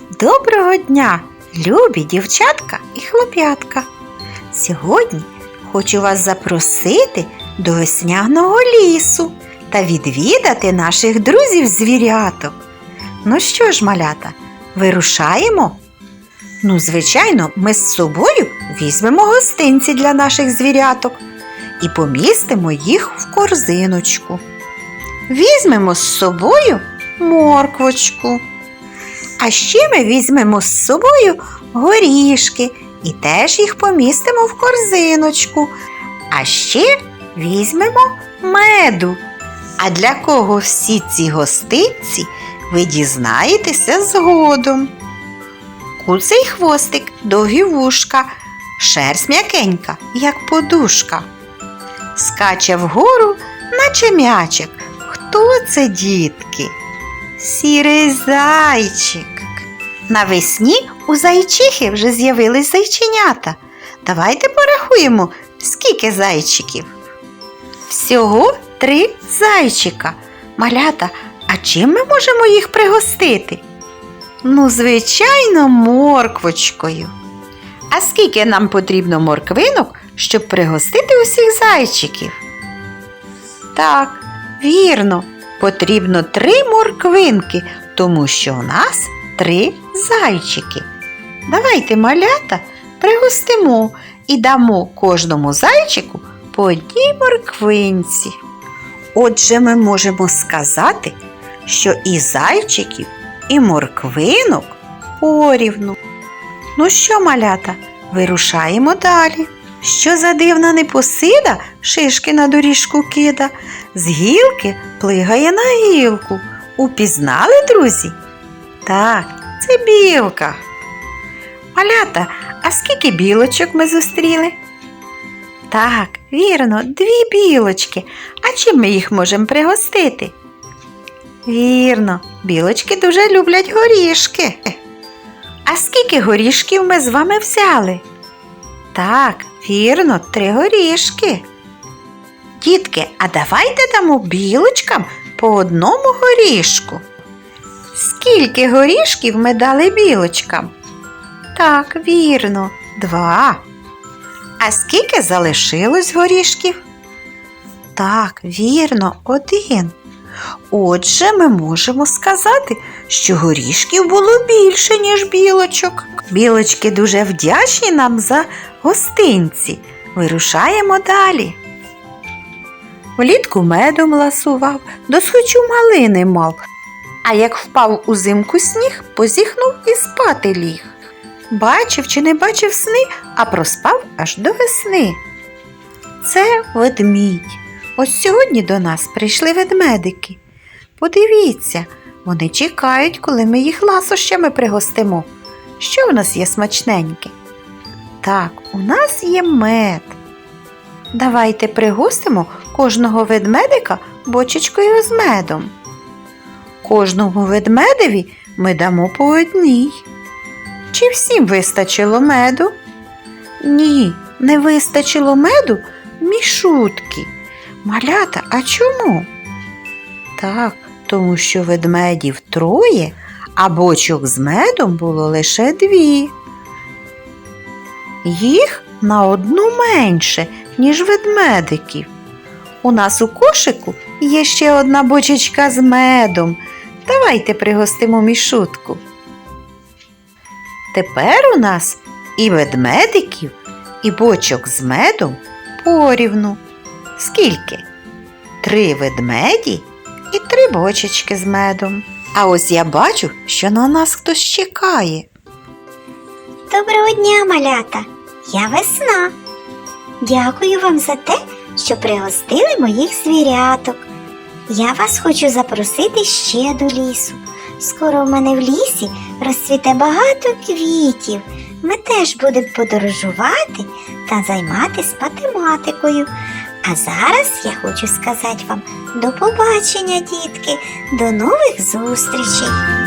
Доброго дня, любі дівчатка і хлоп'ятка. Сьогодні хочу вас запросити до весняного лісу та відвідати наших друзів звіряток. Ну що ж, малята, вирушаємо? Ну, звичайно, ми з собою візьмемо гостинці для наших звіряток і помістимо їх в корзиночку. Візьмемо з собою морквочку. А ще ми візьмемо з собою горішки і теж їх помістимо в корзиночку. А ще візьмемо меду. А для кого всі ці гостинці ви дізнаєтеся згодом. Куций хвостик, довгі вушка, шерсть м'якенька, як подушка. Скаче вгору, наче м'ячик. Хто це, дітки? Сірий зайчик. Навесні у зайчихи вже з'явились зайченята. Давайте порахуємо, скільки зайчиків. Всього три зайчика. Малята, а чим ми можемо їх пригостити? Ну, звичайно, морквочкою. А скільки нам потрібно морквинок, щоб пригостити усіх зайчиків? Так, вірно, потрібно три морквинки, тому що у нас три зайчики. Давайте, малята, пригостимо і дамо кожному зайчику по одній морквинці. Отже, ми можемо сказати, що і зайчиків, і морквинок порівну. Ну що, малята, вирушаємо далі. Що за дивна непосида шишки на доріжку кида, з гілки плигає на гілку. Упізнали, друзі? Так, це білка. Малята, а скільки білочок ми зустріли? Так, вірно, дві білочки. А чим ми їх можемо пригостити? Вірно, білочки дуже люблять горішки. А скільки горішків ми з вами взяли? Так, вірно, три горішки. Дітки, а давайте дамо білочкам по одному горішку. Скільки горішків ми дали білочкам? Так, вірно, два. А скільки залишилось горішків? Так, вірно, один. Отже, ми можемо сказати, що горішків було більше, ніж білочок. Білочки дуже вдячні нам за гостинці. Вирушаємо далі. Влітку медом ласував, досхочу малини мав, а як впав узимку сніг, позіхнув і спати ліг. Бачив чи не бачив сни, а проспав аж до весни. Це ведмідь. Ось сьогодні до нас прийшли ведмедики. Подивіться, вони чекають, коли ми їх ласощами пригостимо. Що в нас є смачненьке? Так, у нас є мед. Давайте пригостимо кожного ведмедика бочечкою з медом. Кожному ведмедеві ми дамо по одній. Чи всім вистачило меду? Ні, не вистачило меду мішутки. Малята, а чому? Так, тому що ведмедів троє, а бочок з медом було лише дві. Їх на одну менше, ніж ведмедиків. У нас у кошику є ще одна бочечка з медом. Давайте пригостимо мішутку. Тепер у нас і ведмедиків, і бочок з медом порівну. Скільки? Три ведмеді і три бочечки з медом. А ось я бачу, що на нас хтось чекає. Доброго дня, малята! Я весна. Дякую вам за те, що пригостили моїх звіряток. Я вас хочу запросити ще до лісу. Скоро в мене в лісі розцвіте багато квітів. Ми теж будемо подорожувати та займатися математикою. А зараз я хочу сказати вам до побачення, дітки, до нових зустрічей!